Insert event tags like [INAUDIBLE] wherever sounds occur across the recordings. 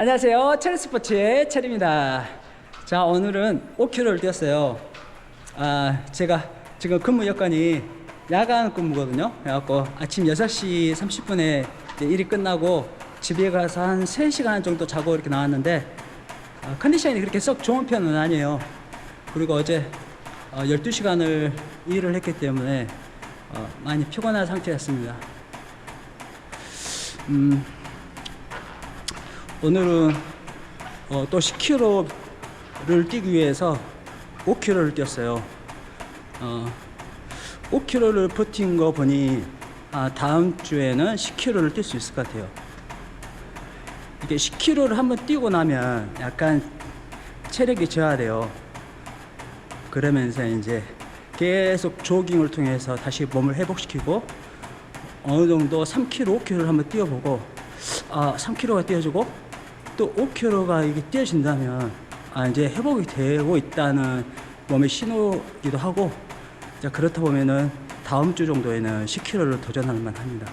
안녕하세요. 체리 스포츠의 체리입니다. 자, 오늘은 5km를 뛰었어요. 아, 제가 지금 근무 여건이 야간 근무거든요. 그래갖고 아침 6시 30분에 일이 끝나고 집에 가서 한 3시간 정도 자고 이렇게 나왔는데 아, 컨디션이 그렇게 썩 좋은 편은 아니에요. 그리고 어제 어, 12시간을 일을 했기 때문에 어, 많이 피곤한 상태였습니다. 음, 오늘은 어, 또 10km를 뛰기 위해서 5km를 뛰었어요. 어, 5km를 버틴 거 보니 아, 다음 주에는 10km를 뛸 수 있을 것 같아요. 이게 10km를 한번 뛰고 나면 약간 체력이 저하돼요. 그러면서 이제 계속 조깅을 통해서 다시 몸을 회복시키고 어느 정도 3km, 5km를 한번 뛰어보고 아 3km가 뛰어지고 또 5km가 이게 뛰어진다면 아 이제 회복이 되고 있다는 몸의 신호기도 하고 자 그렇다 보면은 다음 주 정도에는 10km를 도전할 만합니다.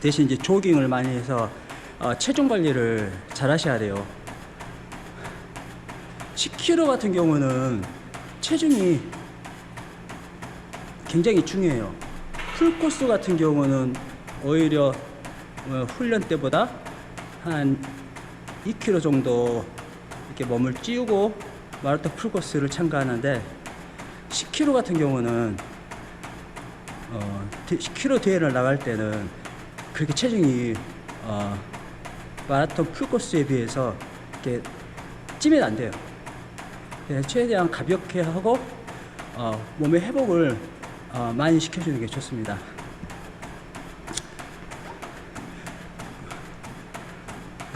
대신 이제 조깅을 많이 해서 어, 체중 관리를 잘 하셔야 돼요. 10km 같은 경우는 체중이 굉장히 중요해요. 풀코스 같은 경우는 오히려 어, 훈련 때보다 한 2km 정도 이렇게 몸을 찌우고 마라톤 풀코스를 참가하는데 10km 같은 경우는 어, 10km 대회를 나갈 때는 그렇게 체중이 어, 마라톤 풀코스에 비해서 이렇게 찌면 안 돼요. 최대한 가볍게 하고 어, 몸의 회복을 어, 많이 시켜주는 게 좋습니다.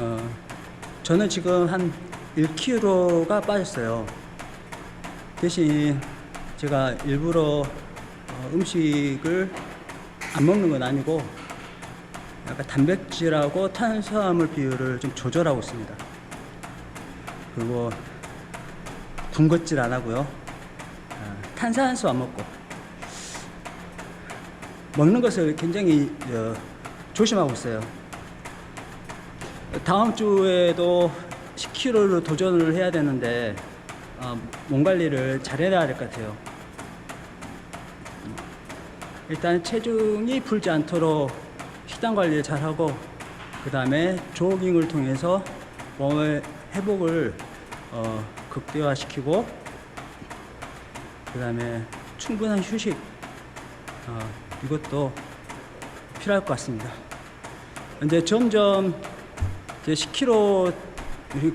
어, 저는 지금 한 1kg가 빠졌어요. 대신 제가 일부러 어, 음식을 안 먹는 건 아니고 약간 단백질하고 탄수화물 비율을 좀 조절하고 있습니다. 그리고 군것질 안 하고요. 아, 탄산수 안 먹고 먹는 것을 굉장히 어, 조심하고 있어요. 다음 주에도 10kg를 도전을 해야 되는데 어, 몸 관리를 잘 해야 될 것 같아요. 일단 체중이 불지 않도록 식단 관리를 잘 하고 그 다음에 조깅을 통해서 몸의 회복을 어, 극대화시키고 그 다음에 충분한 휴식 어, 이것도 필요할 것 같습니다. 근데 점점 이제 10km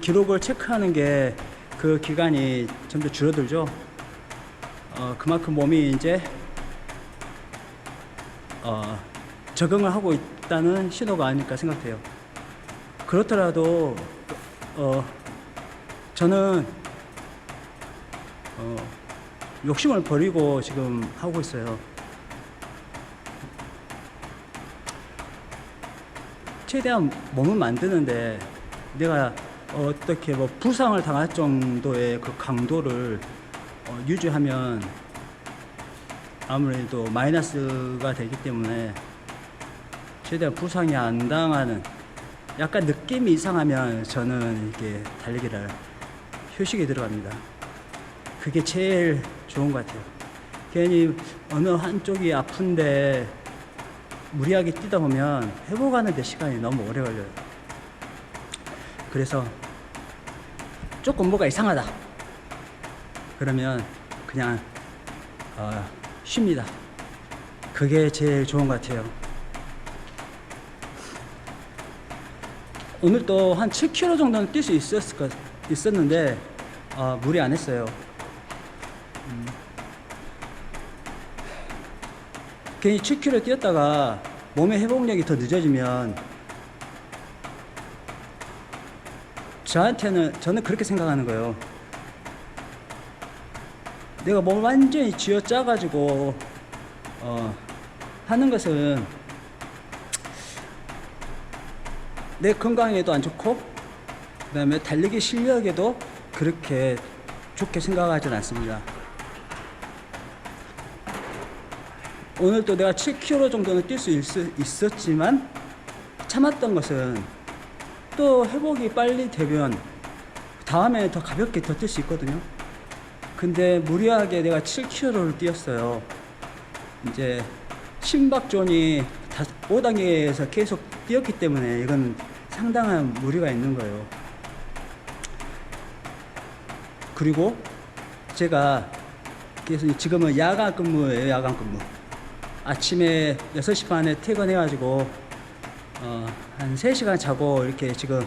기록을 체크하는 게 그 기간이 점점 줄어들죠. 어, 그만큼 몸이 이제 어, 적응을 하고 있다는 신호가 아닐까 생각해요. 그렇더라도 어, 저는 어, 욕심을 버리고 지금 하고 있어요. 최대한 몸을 만드는데 내가 어떻게 뭐 부상을 당할 정도의 그 강도를 어, 유지하면 아무래도 마이너스가 되기 때문에 최대한 부상이 안 당하는 약간 느낌이 이상하면 저는 이게 달리기를 휴식에 들어갑니다. 그게 제일 좋은 것 같아요. 괜히 어느 한쪽이 아픈데 무리하게 뛰다 보면 회복하는 데 시간이 너무 오래 걸려요. 그래서 조금 뭐가 이상하다. 그러면 그냥 어, 쉽니다. 그게 제일 좋은 것 같아요. 오늘 또한 7km 정도는 뛸 수 있었을 것, 있었는데 어, 무리 안 했어요. 음. 괜히 7km 뛰었다가 몸의 회복력이 더 늦어지면 저한테는 저는 그렇게 생각하는 거예요. 내가 몸을 완전히 쥐어 짜 가지고 어, 하는 것은 내 건강에도 안 좋고 그다음에 달리기 실력에도 그렇게 좋게 생각하지는 않습니다. 오늘 또 내가 7km 정도는 뛸 수 있었지만 참았던 것은 또 회복이 빨리 되면 다음에 더 가볍게 더 뛸 수 있거든요. 근데 무리하게 내가 7km를 뛰었어요. 이제 심박존이 5단계에서 계속 뛰었기 때문에 이건 상당한 무리가 있는 거예요. 그리고 제가 그래서 지금은 야간 근무예요, 야간 근무. 아침에 6시 반에 퇴근해가지고, 어, 한 3시간 자고 이렇게 지금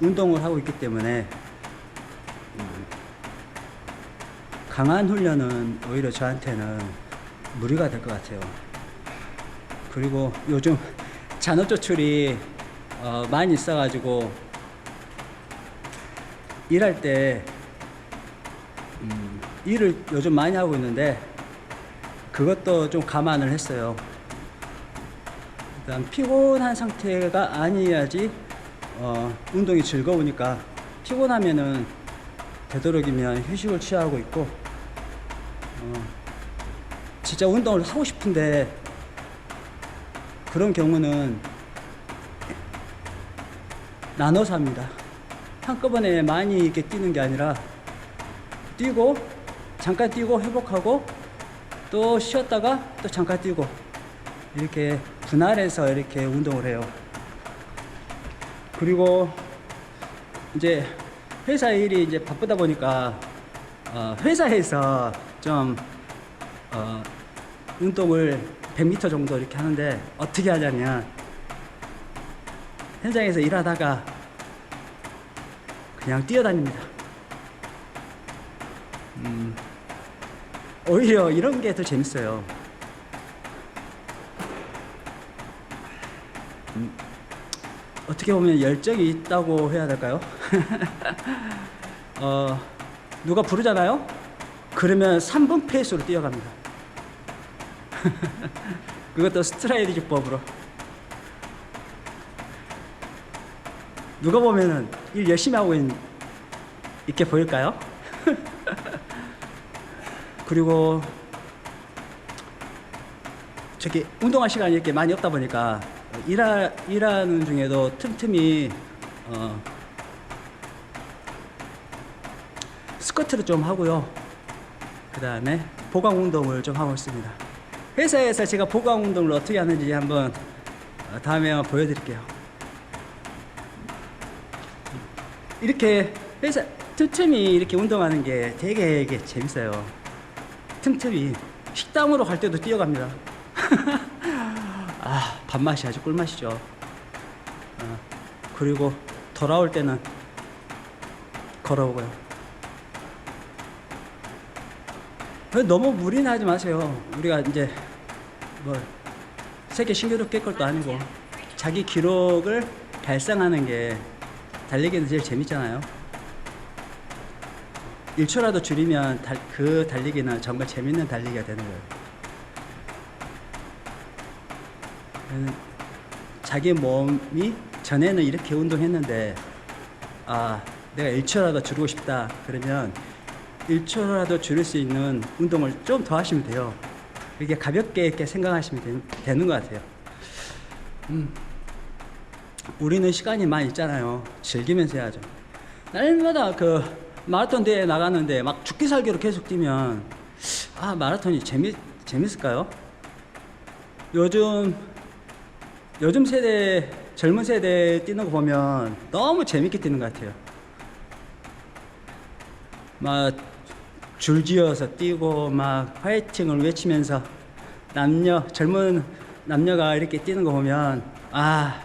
운동을 하고 있기 때문에, 음, 강한 훈련은 오히려 저한테는 무리가 될 것 같아요. 그리고 요즘 잔업 조출이 어, 많이 있어가지고, 일할 때 음, 일을 요즘 많이 하고 있는데 그것도 좀 감안을 했어요. 일단 피곤한 상태가 아니어야지 어, 운동이 즐거우니까 피곤하면은 되도록이면 휴식을 취하고 있고 어, 진짜 운동을 하고 싶은데 그런 경우는 나눠서 합니다. 한꺼번에 많이 이렇게 뛰는 게 아니라 뛰고 잠깐 뛰고 회복하고 또 쉬었다가 또 잠깐 뛰고 이렇게 분할해서 이렇게 운동을 해요. 그리고 이제 회사 일이 이제 바쁘다 보니까 어, 회사에서 좀 어, 운동을 100m 정도 이렇게 하는데 어떻게 하냐면 현장에서 일하다가 그냥 뛰어다닙니다. 음, 오히려 이런 게 더 재밌어요. 음, 어떻게 보면 열정이 있다고 해야 될까요? [LAUGHS] 어, 누가 부르잖아요? 그러면 3분 페이스로 뛰어갑니다. [LAUGHS] 그것도 스트라이드지법으로. 누가 보면은 일 열심히 하고 있, 있게 보일까요? 그리고 저기 운동할 시간이 이렇게 많이 없다 보니까 일하, 일하는 중에도 틈틈이 어, 스쿼트를 좀 하고요. 그 다음에 보강 운동을 좀 하고 있습니다. 회사에서 제가 보강 운동을 어떻게 하는지 한번 어, 다음에 한번 보여드릴게요. 이렇게 회사 틈틈이 이렇게 운동하는 게 되게 이게 재밌어요. 틈틈이 식당으로 갈 때도 뛰어갑니다. [LAUGHS] 아 밥맛이 아주 꿀맛이죠. 어, 그리고 돌아올 때는 걸어오고요. 너무 무리는 하지 마세요. 우리가 이제 뭐 세계 신기록 깰 것도 아니고 자기 기록을 달성하는 게 달리기는 제일 재밌잖아요. 1초라도 줄이면 달, 그 달리기는 정말 재밌는 달리기가 되는 거예요. 음, 자기 몸이 전에는 이렇게 운동했는데 아 내가 1초라도 줄이고 싶다 그러면 1초라도 줄일 수 있는 운동을 좀 더 하시면 돼요. 이렇게 가볍게 이렇게 생각하시면 되, 는것 같아요. 음, 우리는 시간이 많이 있잖아요. 즐기면서 해야죠. 날마다 그 마라톤 대회 나가는데 막 죽기 살기로 계속 뛰면 아 마라톤이 재미 재밌을까요? 요즘 요즘 세대 젊은 세대 뛰는 거 보면 너무 재밌게 뛰는 것 같아요. 막 줄지어서 뛰고 막 화이팅을 외치면서 남녀 젊은 남녀가 이렇게 뛰는 거 보면 아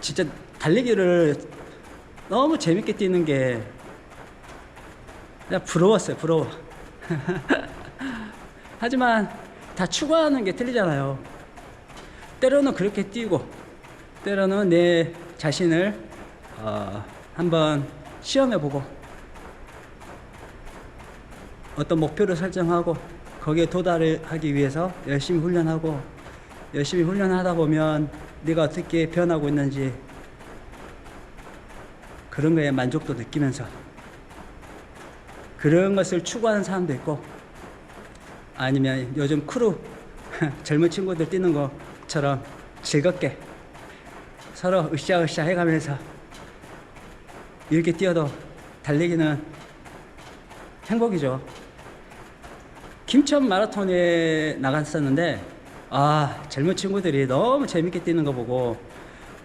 진짜 달리기를 너무 재밌게 뛰는 게 그냥 부러웠어요 부러워. [LAUGHS] 하지만 다 추구하는 게 틀리잖아요. 때로는 그렇게 뛰고 때로는 내 자신을 어, 한번 시험해보고 어떤 목표를 설정하고 거기에 도달하기 위해서 열심히 훈련하고 열심히 훈련하다 보면 네가 어떻게 변하고 있는지 그런 거에 만족도 느끼면서 그런 것을 추구하는 사람도 있고 아니면 요즘 크루 [LAUGHS] 젊은 친구들 뛰는 것처럼 즐겁게 서로 으쌰으쌰 해가면서 이렇게 뛰어도 달리기는 행복이죠. 김천 마라톤에 나갔었는데 아 젊은 친구들이 너무 재밌게 뛰는 거 보고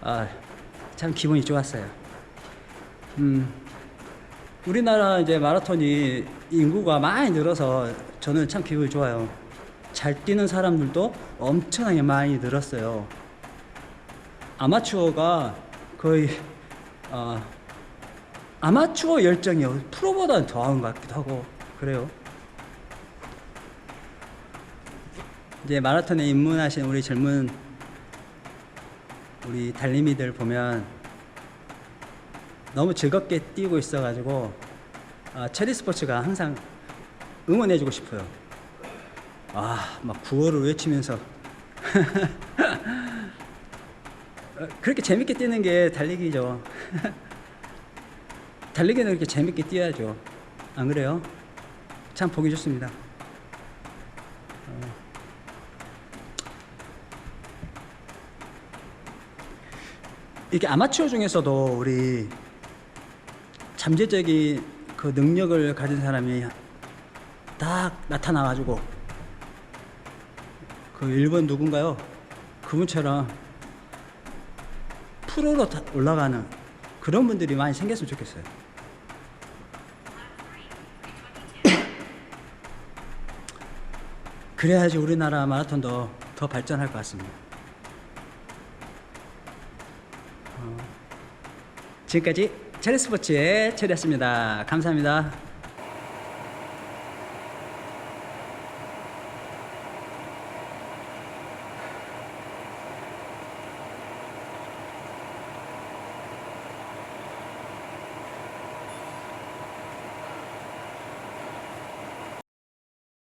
아 참 기분이 좋았어요. 음 우리나라 이제 마라톤이 인구가 많이 늘어서 저는 참 기분이 좋아요. 잘 뛰는 사람들도 엄청나게 많이 늘었어요. 아마추어가 거의 어, 아마추어 열정이 프로보다는 더한 것 같기도 하고 그래요. 이제 마라톤에 입문하신 우리 젊은 우리 달리미들 보면 너무 즐겁게 뛰고 있어가지고 아, 체리 스포츠가 항상 응원해주고 싶어요. 아, 막 구호를 외치면서 [LAUGHS] 어, 그렇게 재밌게 뛰는 게 달리기죠. [LAUGHS] 달리기는 이렇게 재밌게 뛰어야죠. 안 그래요? 참 보기 좋습니다. 어. 이렇게 아마추어 중에서도 우리 잠재적인 그 능력을 가진 사람이 딱 나타나가지고 그 일본 누군가요? 그분처럼 프로로 다 올라가는 그런 분들이 많이 생겼으면 좋겠어요. [COUGHS] 그래야지 우리나라 마라톤도 더 발전할 것 같습니다. 지금까지 체리스포츠의 체리였습니다. 감사합니다.